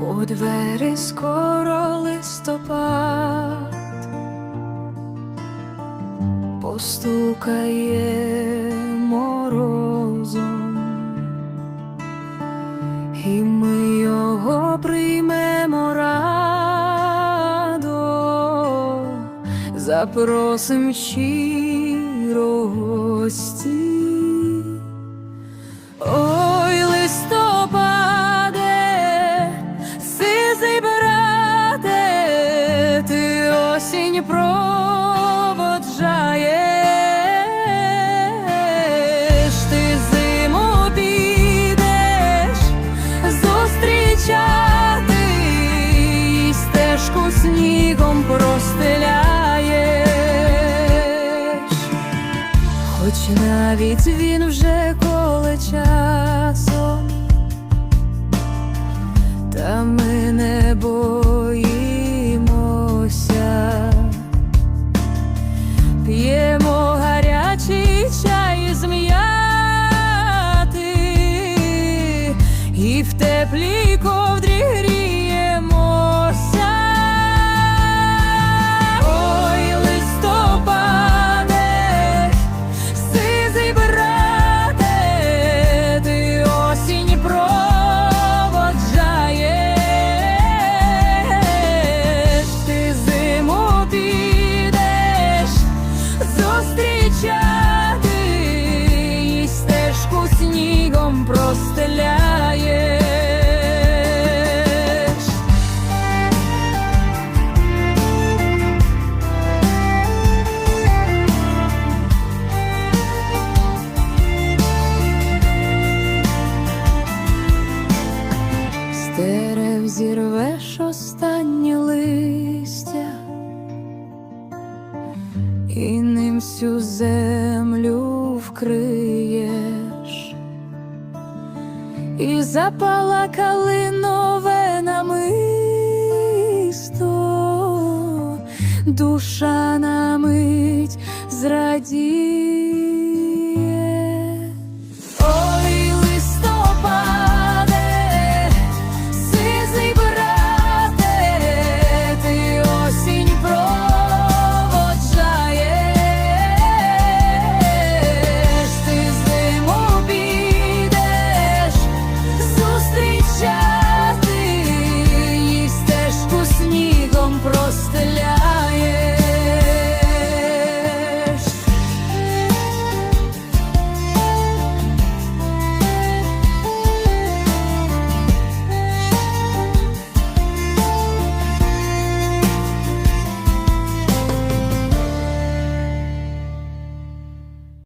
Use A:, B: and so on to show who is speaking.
A: у двері скоро листопад. Постукає морозом, і ми його приймемо радо, запросим щиро гості. Проводжаєш, ти зиму підеш зустрічати, і стежку снігом простеляєш. Хоч навіть він вже коле часом, та ми не боїмося, і в теплій ковдрі гріємося. Ой, листопаде, Сизий брате, ти осінь проводжаєш, ти зиму підеш зустрічати, і всю землю вкриєш, і запала калинове намисто, душа на мить зрадіє.